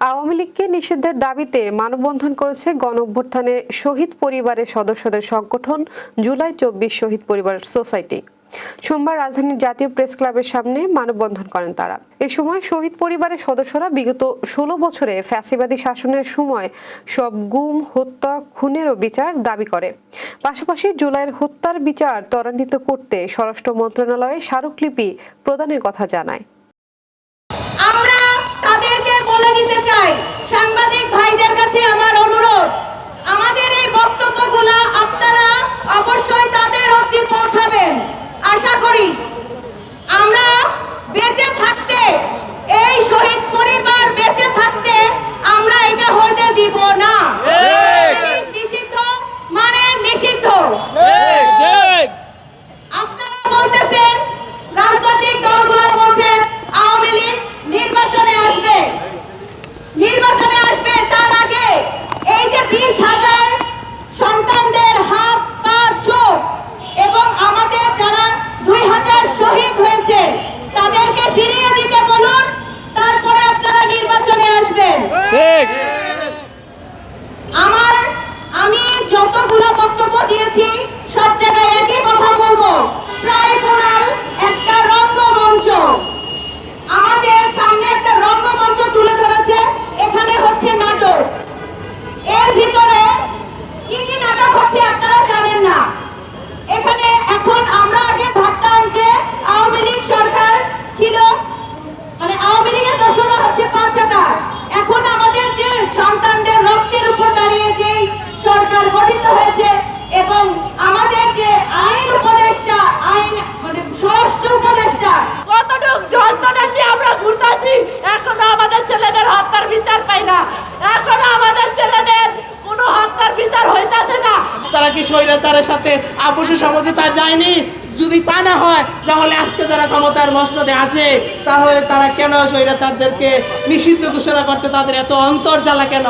আওয়ামী লীগকে নিষিদ্ধের দাবিতে মানববন্ধন করেছে গণ অভ্যুত্থানে শহীদ পরিবারের সদস্যদের সংগঠন জুলাই চব্বিশ শহীদ পরিবার সোসাইটি। সোমবার রাজধানীর জাতীয় প্রেস ক্লাবের সামনে মানববন্ধন করেন তারা। এ সময় শহীদ পরিবারের সদস্যরা বিগত ষোলো বছরে ফ্যাসিবাদী শাসনের সময় সব গুম, হত্যা, খুনেরও বিচার দাবি করে। পাশাপাশি জুলাইয়ের হত্যার বিচার ত্বরান্বিত করতে স্বরাষ্ট্র মন্ত্রণালয়ে স্মারকলিপি প্রদানের কথা জানায়। দিতে চাই তারা কি স্বৈরাচারের সাথে আপোষে সমঝোতা যায়নি? যদি তা না হয়, তাহলে আজকে যারা ক্ষমতার মসনদে আছে, তাহলে তারা কেন স্বৈরাচারদেরকে নিষিদ্ধ ঘোষণা করতে? তাদের এত অন্তর জ্বালা কেন?